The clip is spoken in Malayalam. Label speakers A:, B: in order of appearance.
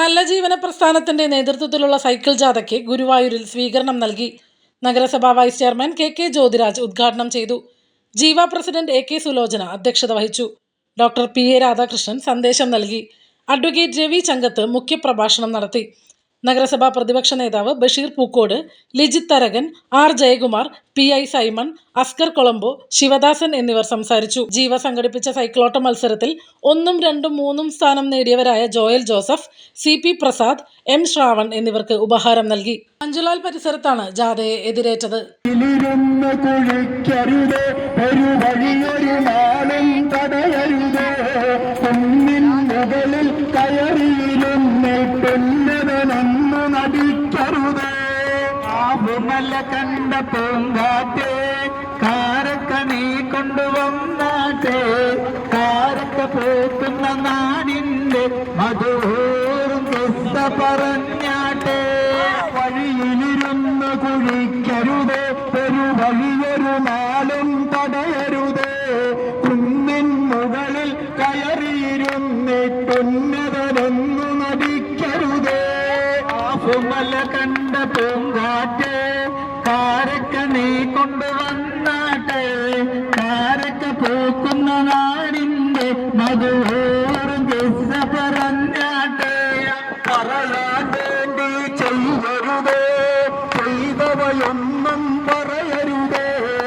A: നല്ല ജീവന പ്രസ്ഥാനത്തിന്റെ നേതൃത്വത്തിലുള്ള സൈക്കിൾ ജാഥയ്ക്ക് ഗുരുവായൂരിൽ സ്വീകരണം നൽകി. നഗരസഭാ vice chairman K K Jyothiraj ഉദ്ഘാടനം ചെയ്തു. Jeeva president A K Sulochana അധ്യക്ഷത വഹിച്ചു. ഡോക്ടർ പി എ രാധാകൃഷ്ണൻ സന്ദേശം നൽകി. അഡ്വക്കേറ്റ് രവി ചങ്കത്ത് മുഖ്യപ്രഭാഷണം നടത്തി. നഗരസഭാ പ്രതിപക്ഷ നേതാവ് Basheer Pookode Lijith Tharakan R Jayakumar P I Simon Askar Colombo Sivadasan എന്നിവർ സംസാരിച്ചു. ജീവ സംഘടിപ്പിച്ച സൈക്ലോട്ട മത്സരത്തിൽ ഒന്നും രണ്ടും മൂന്നും സ്ഥാനം നേടിയവരായ Joel Joseph C P Prasad M Shravan എന്നിവർക്ക് ഉപഹാരം നൽകി. മഞ്ജുലാൽ പരിസരത്താണ് ജാഥയെ എതിരേറ്റത്.
B: കയറിയിലും നടിക്കരുത് ആവുമല്ല കണ്ട പൂങ്കാറ്റേ കാരക്ക നീ കൊണ്ടുവന്നാട്ടെ കാരക്ക പോക്കുന്ന നാടിന്റെ മധുഹൂറും കിസ്സ പറഞ്ഞാട്ടെ. വഴിയിലിരുന്ന് കുഴിക്കരുത് ഒരു വഴിയൊരു നാളും തടയരുത്. കുന്നിൻ മുകളിൽ കയറിയിരുന്നിട്ടുന്നതനൊന്നു പുതുമല കണ്ട പൂങ്കാറ്റ് കാരക്ക നീ കൊണ്ടുവന്നാട്ടെ കാരക്ക പൂക്കുന്ന നാടിന്റെ മധുഹോറും കിസ പറഞ്ഞാട്ടെ. പറളാടേണ്ടി ചെയ്യരുതേ ചെയ്തവയൊന്നും പറ